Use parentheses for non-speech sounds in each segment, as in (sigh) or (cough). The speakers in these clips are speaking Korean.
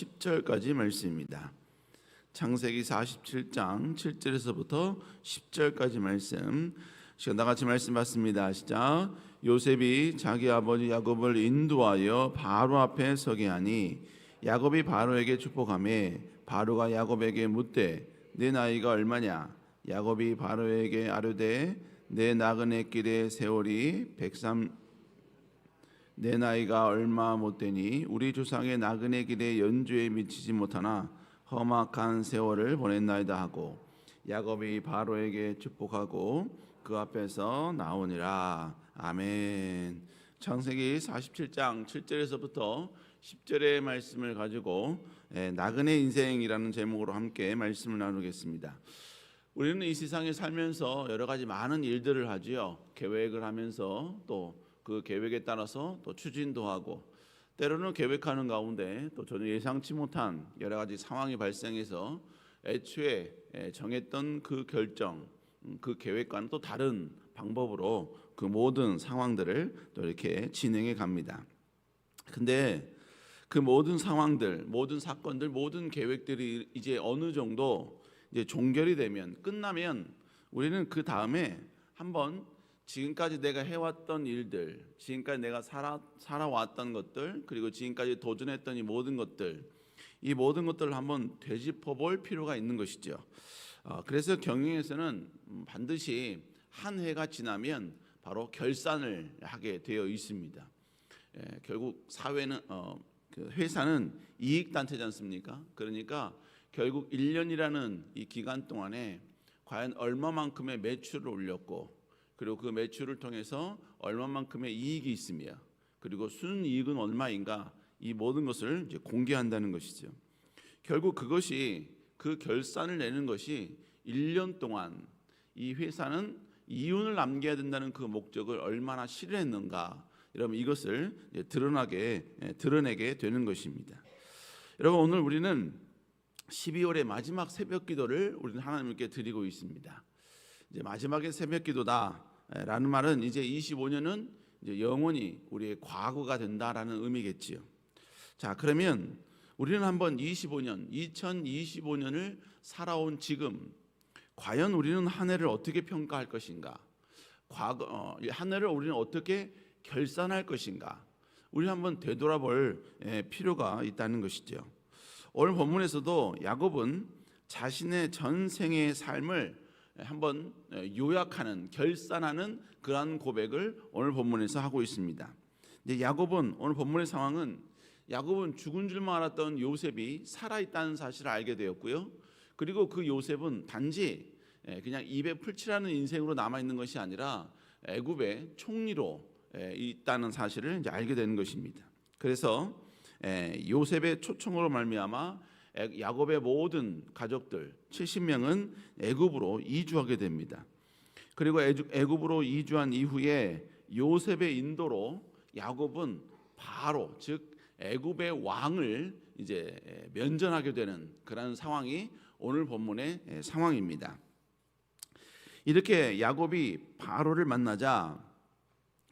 10절까지 말씀입니다. 창세기 47장 7절에서부터 10절까지 말씀. 시간 다 같이 말씀 받습니다. 시작. 요셉이 자기 아버지 야곱을 인도하여 바로 앞에 서게 하니 야곱이 바로에게 축복하매 바로가 야곱에게 묻되 내 나이가 얼마냐? 야곱이 바로에게 아뢰되 내 나그네 길의 세월이 내 나이가 얼마 못 되니 우리 조상의 나그네 길의 연주에 미치지 못하나 험악한 세월을 보냈나이다 하고 야곱이 바로에게 축복하고 그 앞에서 나오니라 아멘. 창세기 47장 7절에서부터 10절의 말씀을 가지고 예, 나그네 인생이라는 제목으로 함께 말씀을 나누겠습니다. 우리는 이 세상에 살면서 여러 가지 많은 일들을 하지요. 계획을 하면서 또 그 계획에 따라서 또 추진도 하고 때로는 계획하는 가운데 또 전혀 예상치 못한 여러 가지 상황이 발생해서 애초에 예, 정했던 그 결정, 음, 그 계획과는 또 다른 방법으로 그 모든 상황들을 또 이렇게 진행해 갑니다. 근데 그 모든 상황들, 모든 사건들, 모든 계획들이 이제 어느 정도 이제 종결이 되면 끝나면 우리는 그 다음에 한번 지금까지 내가 해왔던 일들, 지금까지 내가 살아 살아왔던 것들, 그리고 지금까지 도전했던 이 모든 것들, 이 모든 것들을 한번 되짚어 볼 필요가 있는 것이죠. 어, 그래서 경영에서는 음, 반드시 한 해가 지나면 바로 결산을 하게 되어 있습니다. 예, 결국 사회는 어, 그 회사는 이익 단체지 않습니까? 그러니까 결국 1년이라는 이 기간 동안에 과연 얼마만큼의 매출을 올렸고 그리고 그 매출을 통해서 얼마만큼의 이익이 있으며 그리고 순이익은 얼마인가 이 모든 것을 이제 공개한다는 것이죠. 결국 그것이 그 결산을 내는 것이 1년 동안 이 회사는 이윤을 남겨야 된다는 그 목적을 얼마나 실현했는가 여러분 이것을 드러나게 예, 드러내게 되는 것입니다. 여러분 오늘 우리는 12월의 마지막 새벽 기도를 우리는 하나님께 드리고 있습니다. 이제 마지막의 새벽 기도다 라는 말은 이제 25년은 이제 영원히 우리의 과거가 된다라는 의미겠지요. 자, 그러면 우리는 한번 25년, 2025년을 살아온 지금 과연 우리는 한 해를 어떻게 평가할 것인가? 과거 어, 한 해를 우리는 어떻게 결산할 것인가? 우리 한번 되돌아볼 예, 필요가 있다는 것이죠. 오늘 본문에서도 야곱은 자신의 전생의 삶을 한번 요약하는 결산하는 그러한 고백을 오늘 본문에서 하고 있습니다. 이제 야곱은 오늘 본문의 상황은 야곱은 죽은 줄만 알았던 요셉이 살아 있다는 사실을 알게 되었고요. 그리고 그 요셉은 단지 그냥 입에 풀칠하는 인생으로 남아 있는 것이 아니라 애굽의 총리로 있다는 사실을 이제 알게 되는 것입니다. 그래서 요셉의 초청으로 말미암아 야곱의 모든 가족들 70명은 애굽으로 이주하게 됩니다. 그리고 애굽으로 이주한 이후에 요셉의 인도로 야곱은 바로 즉 애굽의 왕을 이제 면전하게 되는 그런 상황이 오늘 본문의 상황입니다. 이렇게 야곱이 바로를 만나자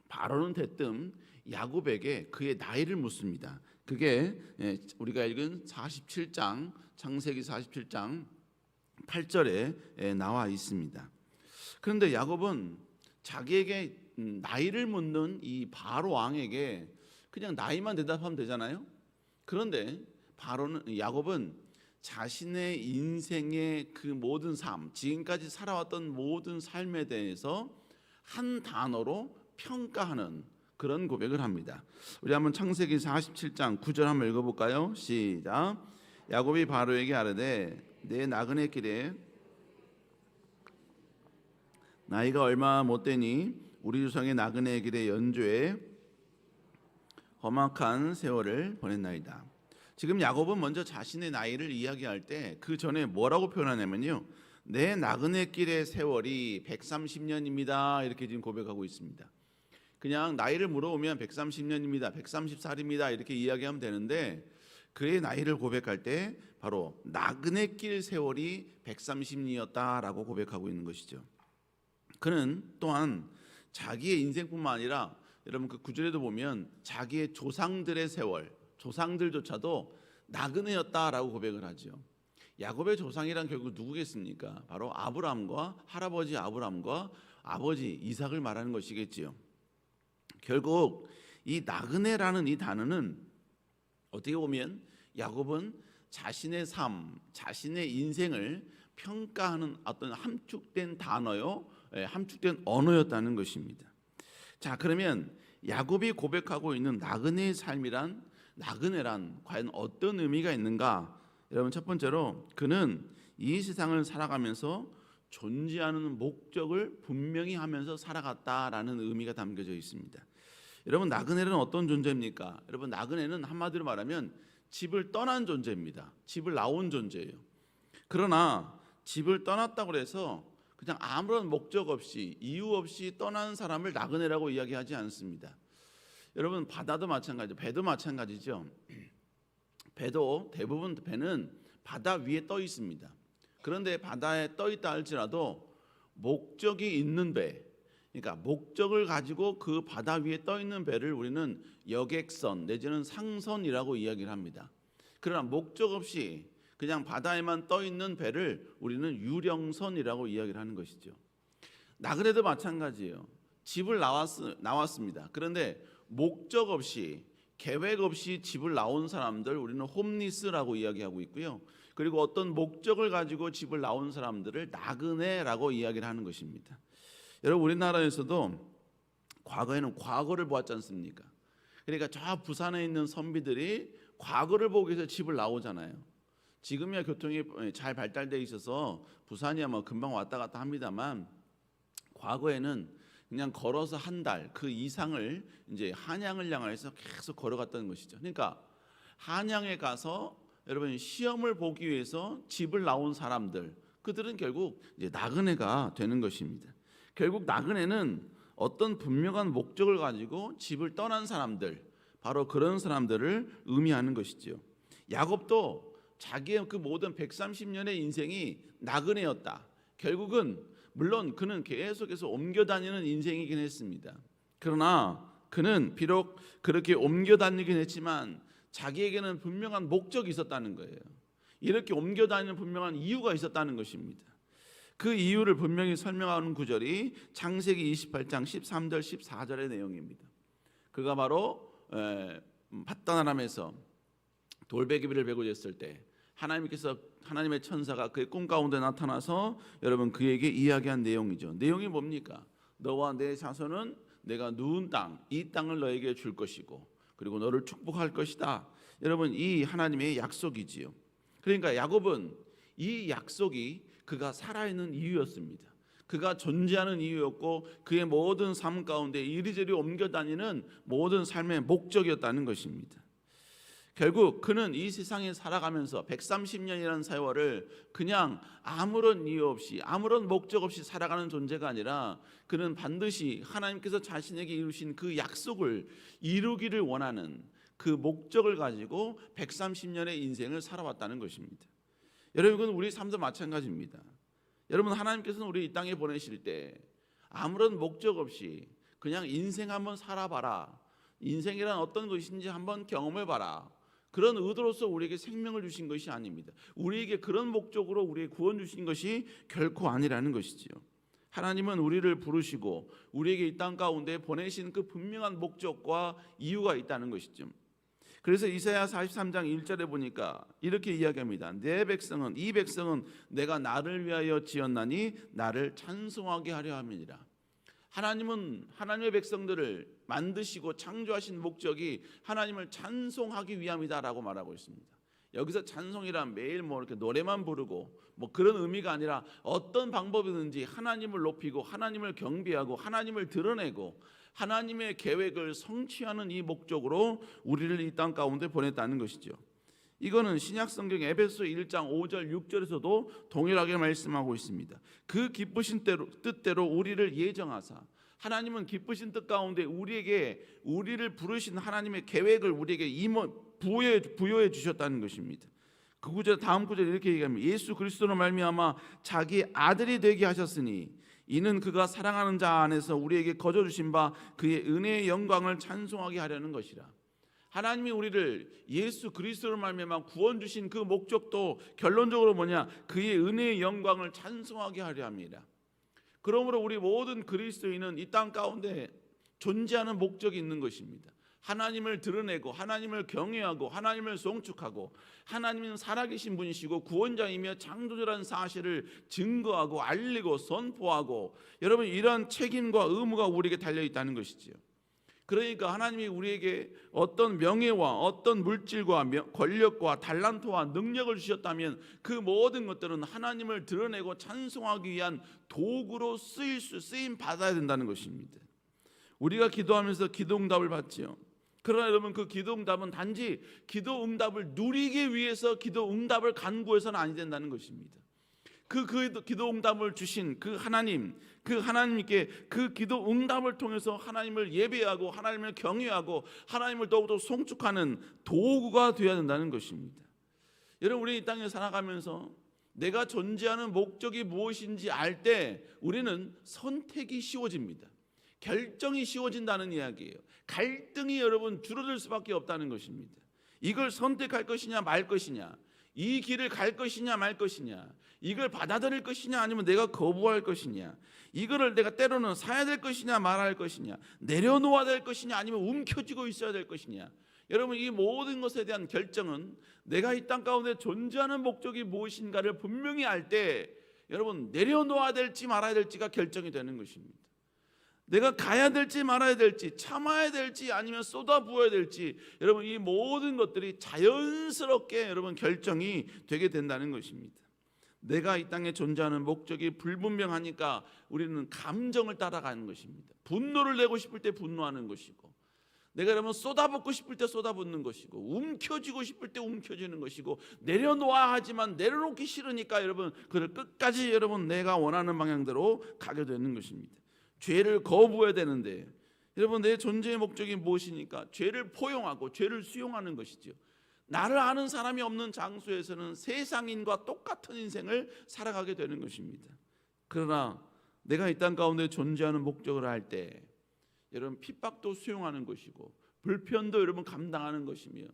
바로는 대뜸 야곱에게 그의 나이를 묻습니다. 그게 우리가 읽은 47장 창세기 47장 8절에 나와 있습니다. 그런데 야곱은 자기에게 나이를 묻는 이 바로 왕에게 그냥 나이만 대답하면 되잖아요. 그런데 바로는 야곱은 자신의 인생의 그 모든 삶, 지금까지 살아왔던 모든 삶에 대해서 한 단어로 평가하는 그런 고백을 합니다. 우리 한번 창세기 47장 9절 한번 읽어볼까요? 시작. 야곱이 바로에게 아뢰되 내 나그네 길에 나이가 얼마 못 되니 우리 조상의 나그네 길의 연조에 험악한 세월을 보냈나이다. 지금 야곱은 먼저 자신의 나이를 이야기할 때 그 전에 뭐라고 표현하냐면요. 내 나그네 길의 세월이 130년입니다. 이렇게 지금 고백하고 있습니다. 그냥 나이를 물어보면 130년입니다. 130살입니다. 이렇게 이야기하면 되는데 그의 나이를 고백할 때 바로 나그네 길 세월이 130년이었다라고 고백하고 있는 것이죠. 그는 또한 자기의 인생뿐만 아니라 여러분 그 구절에도 보면 자기의 조상들의 세월, 조상들조차도 나그네였다라고 고백을 하죠. 야곱의 조상이란 결국 누구겠습니까? 바로 아브람과 할아버지 아브람과 아버지 이삭을 말하는 것이겠지요. 결국 이 나그네라는 이 단어는 어떻게 보면 야곱은 자신의 삶, 자신의 인생을 평가하는 어떤 함축된 단어요, 예, 함축된 언어였다는 것입니다. 자, 그러면 야곱이 고백하고 있는 나그네의 삶이란 나그네란 과연 어떤 의미가 있는가? 여러분 첫 번째로 그는 이 세상을 살아가면서 존재하는 목적을 분명히 하면서 살아갔다라는 의미가 담겨져 있습니다. 여러분 나그네는 어떤 존재입니까? 여러분 나그네는 한마디로 말하면 집을 떠난 존재입니다. 집을 나온 존재예요. 그러나 집을 떠났다고 해서 그냥 아무런 목적 없이 이유 없이 떠난 사람을 나그네라고 이야기하지 않습니다. 여러분 바다도 마찬가지, 배도 마찬가지죠. (clears throat) 배도 대부분 배는 바다 위에 떠 있습니다. 그런데 바다에 떠 있다 할지라도 목적이 있는 배, 그러니까 목적을 가지고 그 바다 위에 떠 있는 배를 우리는 여객선 내지는 상선이라고 이야기를 합니다. 그러나 목적 없이 그냥 바다에만 떠 있는 배를 우리는 유령선이라고 이야기를 하는 것이죠. 나그네도 마찬가지예요. 집을 나왔, 나왔습니다. 그런데 목적 없이 계획 없이 집을 나온 사람들 우리는 홈리스라고 이야기하고 있고요. 그리고 어떤 목적을 가지고 집을 나온 사람들을 나그네라고 이야기를 하는 것입니다. 여러분 우리나라에서도 과거에는 과거를 보았지 않습니까? 그러니까 저 부산에 있는 선비들이 과거를 보기 위해서 집을 나오잖아요. 지금이야 교통이 잘 발달돼 있어서 부산이야 뭐 금방 왔다 갔다 합니다만 과거에는 그냥 걸어서 한 달 그 이상을 이제 한양을 향해서 계속 걸어갔다는 것이죠. 그러니까 한양에 가서 여러분 시험을 보기 위해서 집을 나온 사람들 그들은 결국 이제 나그네가 되는 것입니다. 결국 나그네는 어떤 분명한 목적을 가지고 집을 떠난 사람들 바로 그런 사람들을 의미하는 것이지요. 야곱도 자기의 그 모든 130년의 인생이 나그네였다. 결국은 물론 그는 계속해서 옮겨 다니는 인생이긴 했습니다. 그러나 그는 비록 그렇게 옮겨 다니긴 했지만 자기에게는 분명한 목적이 있었다는 거예요. 이렇게 옮겨 다니는 분명한 이유가 있었다는 것입니다. 그 이유를 분명히 설명하는 구절이 창세기 28장 13절 14절의 내용입니다. 그가 바로 팟다나람에서 돌베개비를 베고 잤을 때 하나님께서 하나님의 천사가 그의 꿈 가운데 나타나서 여러분 그에게 이야기한 내용이죠. 내용이 뭡니까? 너와 내 자손은 내가 누운 땅, 이 땅을 너에게 줄 것이고 그리고 너를 축복할 것이다. 여러분 이 하나님의 약속이지요. 그러니까 야곱은 이 약속이 그가 살아있는 이유였습니다. 그가 존재하는 이유였고 그의 모든 삶 가운데 이리저리 옮겨 다니는 모든 삶의 목적이었다는 것입니다. 결국 그는 이 세상에 살아가면서 130년이라는 세월을 그냥 아무런 이유 없이 아무런 목적 없이 살아가는 존재가 아니라 그는 반드시 하나님께서 자신에게 이루신 그 약속을 이루기를 원하는 그 목적을 가지고 130년의 인생을 살아왔다는 것입니다. 여러분 우리 삶도 마찬가지입니다. 여러분 하나님께서는 우리 이 땅에 보내실 때 아무런 목적 없이 그냥 인생 한번 살아봐라. 인생이란 어떤 것인지 한번 경험해 봐라. 그런 의도로서 우리에게 생명을 주신 것이 아닙니다. 우리에게 그런 목적으로 우리의 구원 주신 것이 결코 아니라는 것이지요. 하나님은 우리를 부르시고 우리에게 이 땅 가운데 보내신 그 분명한 목적과 이유가 있다는 것이죠. 그래서 이사야 43장 1절에 보니까 이렇게 이야기합니다. 내 백성은 이 백성은 내가 나를 위하여 지었나니 나를 찬송하게 하려 함이니라. 하나님은 하나님의 백성들을 만드시고 창조하신 목적이 하나님을 찬송하기 위함이다라고 말하고 있습니다. 여기서 찬송이란 매일 뭐 이렇게 노래만 부르고 뭐 그런 의미가 아니라 어떤 방법이든지 하나님을 높이고 하나님을 경배하고 하나님을 드러내고 하나님의 계획을 성취하는 이 목적으로 우리를 이 땅 가운데 보냈다는 것이죠. 이거는 신약 성경 에베소 1장 5절 6절에서도 동일하게 말씀하고 있습니다. 그 기쁘신 대로, 뜻대로 우리를 예정하사 하나님은 기쁘신 뜻 가운데 우리에게 우리를 부르신 하나님의 계획을 우리에게 임원 부여해, 부여해 주셨다는 것입니다. 그 구절 다음 구절 이렇게 얘기합니다. 예수 그리스도로 말미암아 자기 아들이 되게 하셨으니 이는 그가 사랑하는 자 안에서 우리에게 거저 주신 바 그의 은혜의 영광을 찬송하게 하려는 것이라. 하나님이 우리를 예수 그리스도로 말미암아 구원 주신 그 목적도 결론적으로 뭐냐? 그의 은혜의 영광을 찬송하게 하려 합니다. 그러므로 우리 모든 그리스도인은 이 땅 가운데 존재하는 목적이 있는 것입니다. 하나님을 드러내고 하나님을 경외하고 하나님을 송축하고 하나님은 살아계신 분이시고 구원자이며 창조주라는 사실을 증거하고 알리고 선포하고 여러분 이러한 책임과 의무가 우리에게 달려 있다는 것이지요. 그러니까 하나님이 우리에게 어떤 명예와 어떤 물질과 명- 권력과 달란트와 능력을 주셨다면 그 모든 것들은 하나님을 드러내고 찬송하기 위한 도구로 쓰일 수 쓰임 받아야 된다는 것입니다. 우리가 기도하면서 기도 응답을 받지요. 그러나 여러분 그 기도 응답은 단지 기도 응답을 누리기 위해서 기도 응답을 간구해서는 아니 된다는 것입니다. 그, 그 기도 응답을 주신 그 하나님, 그 하나님께 그 기도 응답을 통해서 하나님을 예배하고 하나님을 경외하고 하나님을 더욱더 송축하는 도구가 되어야 된다는 것입니다. 여러분 우리 이 땅에 살아가면서 내가 존재하는 목적이 무엇인지 알 때 우리는 선택이 쉬워집니다. 결정이 쉬워진다는 이야기예요. 갈등이 여러분 줄어들 수밖에 없다는 것입니다. 이걸 선택할 것이냐 말 것이냐, 이 길을 갈 것이냐 말 것이냐, 이걸 받아들일 것이냐 아니면 내가 거부할 것이냐, 이거를 내가 때로는 사야 될 것이냐 말할 것이냐, 내려놓아야 될 것이냐 아니면 움켜쥐고 있어야 될 것이냐. 여러분 이 모든 것에 대한 결정은 내가 이 땅 가운데 존재하는 목적이 무엇인가를 분명히 알 때 여러분 내려놓아야 될지 말아야 될지가 결정이 되는 것입니다. 내가 가야 될지 말아야 될지 참아야 될지 아니면 쏟아부어야 될지 여러분 이 모든 것들이 자연스럽게 여러분 결정이 되게 된다는 것입니다. 내가 이 땅에 존재하는 목적이 불분명하니까 우리는 감정을 따라가는 것입니다. 분노를 내고 싶을 때 분노하는 것이고 내가 여러분 쏟아붓고 싶을 때 쏟아붓는 것이고 움켜쥐고 싶을 때 움켜쥐는 것이고 내려놓아 하지만 내려놓기 싫으니까 여러분 그를 끝까지 여러분 내가 원하는 방향대로 가게 되는 것입니다. 죄를 거부해야 되는데 여러분 내 존재의 목적이 무엇이니까 죄를 포용하고 죄를 수용하는 것이죠. 나를 아는 사람이 없는 장소에서는 세상인과 똑같은 인생을 살아가게 되는 것입니다. 그러나 내가 이 땅 가운데 존재하는 목적을 알때 여러분 핍박도 수용하는 것이고 불편도 여러분 감당하는 것이며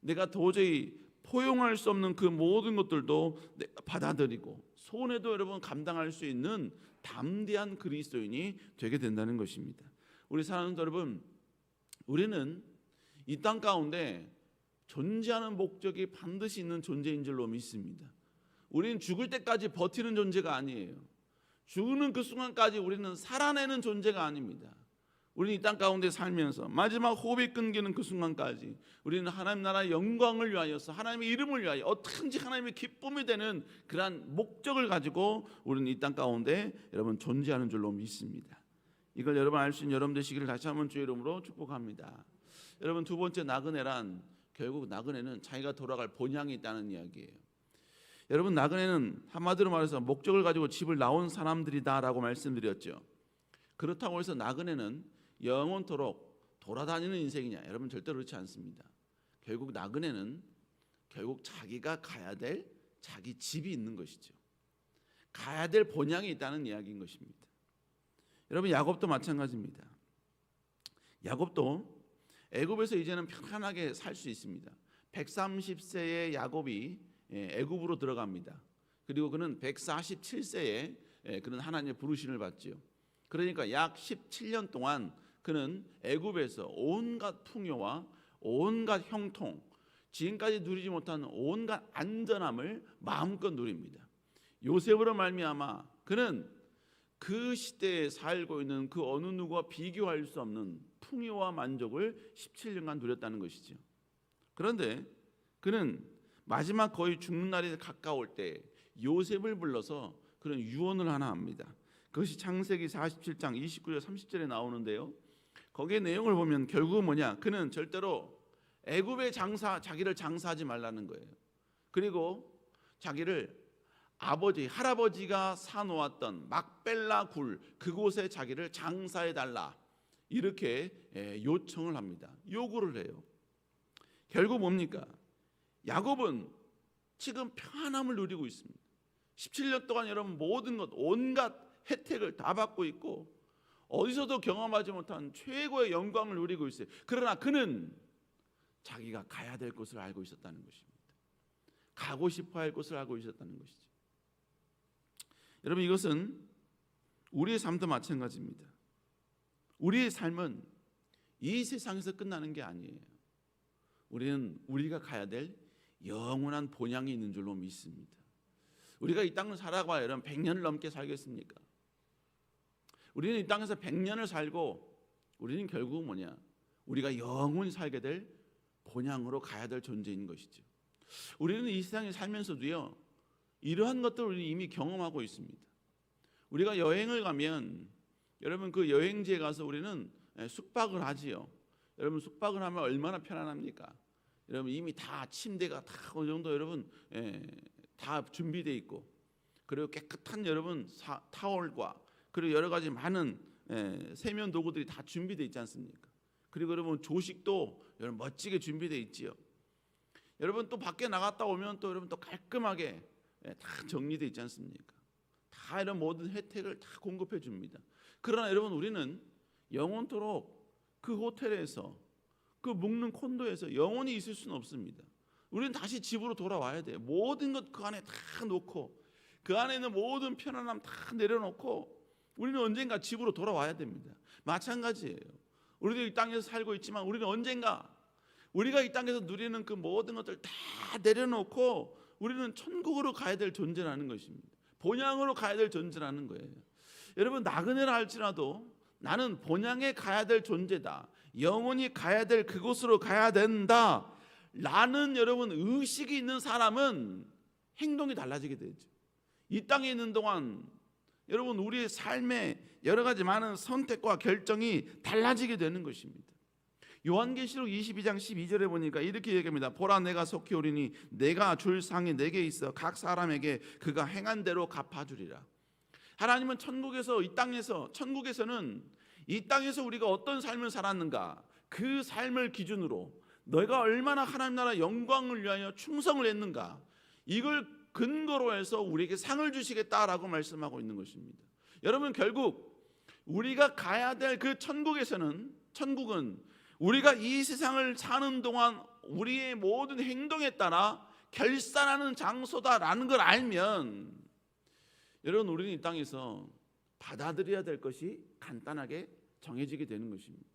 내가 도저히 포용할 수 없는 그 모든 것들도 받아들이고 손해도 여러분 감당할 수 있는 담대한 그리스도인이 되게 된다는 것입니다. 우리 사랑하는 여러분, 우리는 이 땅 가운데 존재하는 목적이 반드시 있는 존재인 줄로 믿습니다. 우리는 죽을 때까지 버티는 존재가 아니에요. 죽는 그 순간까지 우리는 살아내는 존재가 아닙니다. 우리는 이 땅 가운데 살면서 마지막 호흡이 끊기는 그 순간까지 우리는 하나님 나라의 영광을 위하여서 하나님의 이름을 위하여 어떻게든지 하나님의 기쁨이 되는 그러한 목적을 가지고 우리는 이 땅 가운데 여러분 존재하는 줄로 믿습니다. 이걸 여러분 알 수 있는 여러분 되시기를 다시 한번 주의 이름으로 축복합니다. 여러분 두 번째 나그네란 결국 나그네는 자기가 돌아갈 본향이 있다는 이야기예요. 여러분 나그네는 한마디로 말해서 목적을 가지고 집을 나온 사람들이다라고 말씀드렸죠. 그렇다고 해서 나그네는 영원토록 돌아다니는 인생이냐? 여러분 절대로 그렇지 않습니다. 결국 나그네는 결국 자기가 가야 될 자기 집이 있는 것이죠. 가야 될 본향이 있다는 이야기인 것입니다. 여러분 야곱도 마찬가지입니다. 야곱도 애굽에서 이제는 편안하게 살 수 있습니다. 130세의 야곱이 예, 애굽으로 들어갑니다. 그리고 그는 147세에 예, 그는 하나님의 부르심을 받지요. 그러니까 약 17년 동안 그는 애굽에서 온갖 풍요와 온갖 형통, 지금까지 누리지 못한 온갖 안전함을 마음껏 누립니다. 요셉으로 말미암아 그는 그 시대에 살고 있는 그 어느 누구와 비교할 수 없는 풍요와 만족을 17년간 누렸다는 것이죠. 그런데 그는 마지막 거의 죽는 날이 가까울 때 요셉을 불러서 그런 유언을 하나 합니다. 그것이 창세기 47장 29절 30절에 나오는데요. 거기에 내용을 보면 결국은 뭐냐? 그는 절대로 애굽의 장사 자기를 장사하지 말라는 거예요. 그리고 자기를 아버지 할아버지가 사놓았던 막벨라 굴 그곳에 자기를 장사해 달라 이렇게 예, 요청을 합니다. 요구를 해요. 결국 뭡니까? 야곱은 지금 편함을 누리고 있습니다. 17년 동안 여러분 모든 것 온갖 혜택을 다 받고 있고 어디서도 경험하지 못한 최고의 영광을 누리고 있어요. 그러나 그는 자기가 가야 될 곳을 알고 있었다는 것입니다. 가고 싶어 할 곳을 알고 있었다는 것이죠. 여러분 이것은 우리의 삶도 마찬가지입니다. 우리의 삶은 이 세상에서 끝나는 게 아니에요. 우리는 우리가 가야 될 영원한 본향이 있는 줄로 믿습니다. 우리가 이 땅을 살아가 여러분 100년을 넘게 살겠습니까? 우리는 이 땅에서 100년을 살고 우리는 결국 뭐냐? 우리가 영원히 살게 될 본향으로 가야 될 존재인 것이죠. 우리는 이 세상에 살면서도요. 이러한 것들을 우리는 이미 경험하고 있습니다. 우리가 여행을 가면 여러분 그 여행지에 가서 우리는 예, 숙박을 하지요. 여러분 숙박을 하면 얼마나 편안합니까? 여러분 이미 다 침대가 다 어느 정도 여러분 예, 다 준비돼 있고 그리고 깨끗한 여러분 사, 타월과 그리고 여러 가지 많은 예, 세면 도구들이 다 준비돼 있지 않습니까? 그리고 여러분 조식도 여러분 멋지게 준비돼 있지요. 여러분 또 밖에 나갔다 오면 또 여러분 또 깔끔하게 예, 다 정리돼 있지 않습니까? 다 이런 모든 혜택을 다 공급해 줍니다. 그러나 여러분 우리는 영원토록 그 호텔에서 그 묵는 콘도에서 영원히 있을 수는 없습니다. 우리는 다시 집으로 돌아와야 돼요. 모든 것 그 안에 다 놓고 그 안에 있는 모든 편안함 다 내려놓고 우리는 언젠가 집으로 돌아와야 됩니다. 마찬가지예요. 우리도 이 땅에서 살고 있지만 우리는 언젠가 우리가 이 땅에서 누리는 그 모든 것들 다 내려놓고 우리는 천국으로 가야 될 존재라는 것입니다. 본향으로 가야 될 존재라는 거예요. 여러분 나그네라 할지라도 나는 본향에 가야 될 존재다. 영원히 가야 될 그곳으로 가야 된다. 라는 여러분 의식이 있는 사람은 행동이 달라지게 되죠. 이 땅에 있는 동안 여러분 우리의 삶에 여러 가지 많은 선택과 결정이 달라지게 되는 것입니다. 요한계시록 22장 12절에 보니까 이렇게 얘기합니다. 보라 내가 속히 오리니 내가 줄 상이 내게 있어 각 사람에게 그가 행한 대로 갚아주리라. 하나님은 천국에서 이 땅에서 천국에서는 이 땅에서 우리가 어떤 삶을 살았는가 그 삶을 기준으로 너희가 얼마나 하나님 나라 영광을 위하여 충성을 했는가 이걸 근거로 해서 우리에게 상을 주시겠다라고 말씀하고 있는 것입니다. 여러분 결국 우리가 가야 될 그 천국에서는 천국은 우리가 이 세상을 사는 동안 우리의 모든 행동에 따라 결산하는 장소다라는 걸 알면 여러분 우리는 이 땅에서 받아들여야 될 것이 간단하게 정해지게 되는 것입니다.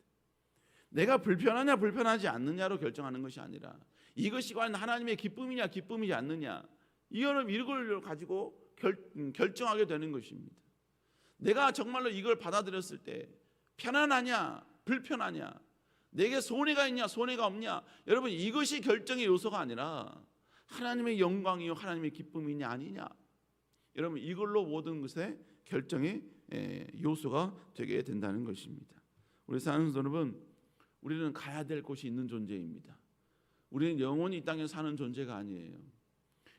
내가 불편하냐 불편하지 않느냐로 결정하는 것이 아니라 이것이 과연 하나님의 기쁨이냐 기쁨이지 않느냐 이거는 이걸 가지고 결, 음, 결정하게 되는 것입니다. 내가 정말로 이걸 받아들였을 때 편안하냐 불편하냐 내게 손해가 있냐 손해가 없냐 여러분 이것이 결정의 요소가 아니라 하나님의 영광이요 하나님의 기쁨이냐 아니냐 여러분 이걸로 모든 것의 결정의 요소가 되게 된다는 것입니다. 우리 사는 여러분 우리는 가야 될 곳이 있는 존재입니다. 우리는 영원히 이 땅에 사는 존재가 아니에요.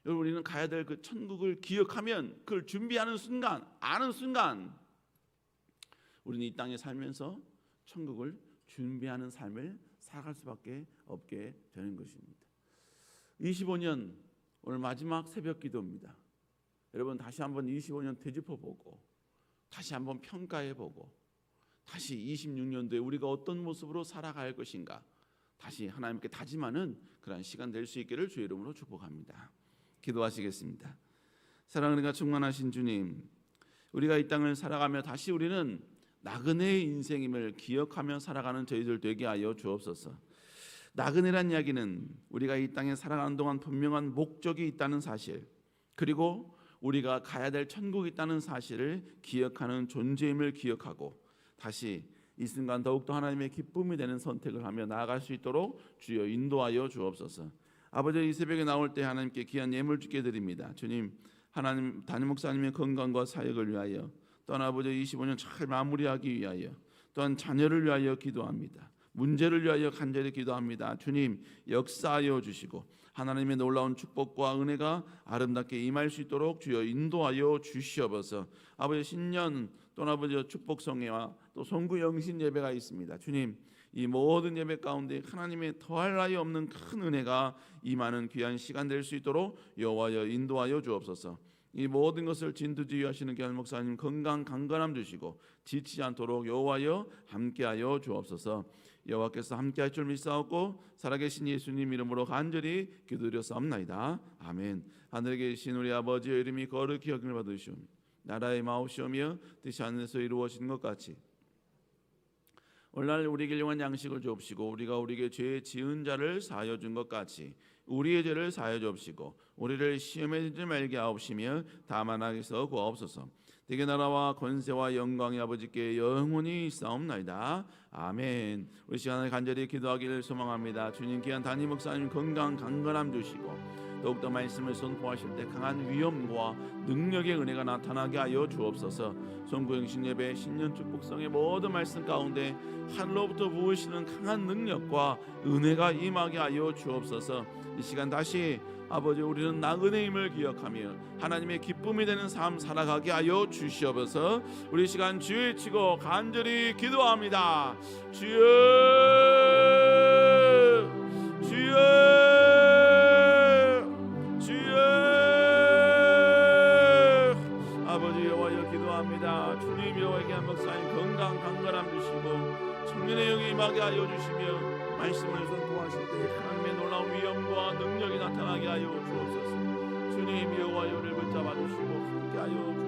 여러분 우리는 가야 될 그 천국을 기억하면 그걸 준비하는 순간 아는 순간 우리는 이 땅에 살면서 천국을 준비하는 삶을 살아갈 수밖에 없게 되는 것입니다. 25년 오늘 마지막 새벽 기도입니다. 여러분 다시 한번 25년 되짚어 보고 다시 한번 평가해 보고 다시 26년도에 우리가 어떤 모습으로 살아갈 것인가 다시 하나님께 다짐하는 그러한 시간 될 수 있기를 주의 이름으로 축복합니다. 기도하시겠습니다. 사랑과 충만하신 주님, 우리가 이 땅을 살아가며 다시 우리는 나그네의 인생임을 기억하며 살아가는 저희들 되게 하여 주옵소서. 나그네란 이야기는 우리가 이 땅에 살아가는 동안 분명한 목적이 있다는 사실, 그리고 우리가 가야 될 천국이 있다는 사실을 기억하는 존재임을 기억하고 다시 이 순간 더욱더 하나님의 기쁨이 되는 선택을 하며 나아갈 수 있도록 주여 인도하여 주옵소서. 아버지 이 새벽에 나올 때 하나님께 귀한 예물 주게 드립니다. 주님 하나님 담임 목사님의 건강과 사역을 위하여 또한 아버지 25년 잘 마무리하기 위하여 또한 자녀를 위하여 기도합니다. 문제를 위하여 간절히 기도합니다. 주님 역사하여 주시고 하나님의 놀라운 축복과 은혜가 아름답게 임할 수 있도록 주여 인도하여 주시옵소서. 아버지 신년 또 아버지 축복 성회와 또 송구 영신 예배가 있습니다. 주님 이 모든 예배 가운데 하나님의 더할 나위 없는 큰 은혜가 임하는 귀한 시간 될 수 있도록 여호와여 인도하여 주옵소서. 이 모든 것을 진두지휘하시는 교환 목사님 건강 강건함 주시고 지치지 않도록 여호와여 함께하여 주옵소서. 여호와께서 함께 할 줄 믿사옵고 살아계신 예수님 이름으로 간절히 기도드렸사옵나이다. 아멘. 하늘에 계신 우리 아버지의 이름이 거룩히 여김을 받으시오며 나라의 마옵시오며 뜻이 하늘에서 이루어지는 것 같이 오늘날 우리에게 용한 양식을 주옵시고 우리가 우리에게 죄 지은 자를 사하여 준 것 같이 우리의 죄를 사하여 주옵시고 우리를 시험에 들지 말게 하옵시며 다만 악에서 구하옵소서 대개 나라와 권세와 영광이 아버지께 영원히 있사옵나이다. 아멘. 우리 시간을 간절히 기도하기를 소망합니다. 주님 귀한 담임 목사님 건강 강건함 주시고 더욱더 말씀을 선포하실 때 강한 위엄과 능력의 은혜가 나타나게 하여 주옵소서. son구영신 예배 신년 축복성의 모든 말씀 가운데 하늘로부터 부으시는 강한 능력과 은혜가 임하게 하여 주옵소서. 이 시간 다시 아버지 우리는 나그네임을 기억하며 하나님의 기쁨이 되는 삶 살아가게 하여 주시옵소서. 우리 시간 주의 치고 간절히 기도합니다. 주여 주여 주여. 아버지 여호와여 기도합니다. 주님 여호와에게 한 목사님 건강 강건함 주시고 청년의 영이 임하게 하여 주시며 말씀을 선포하실 때 하나님의 놀라운 위엄과 능력이 나타나게 하여 주옵소서. 주님 여호와여를 붙잡아 주시고 함께 하여 주옵소서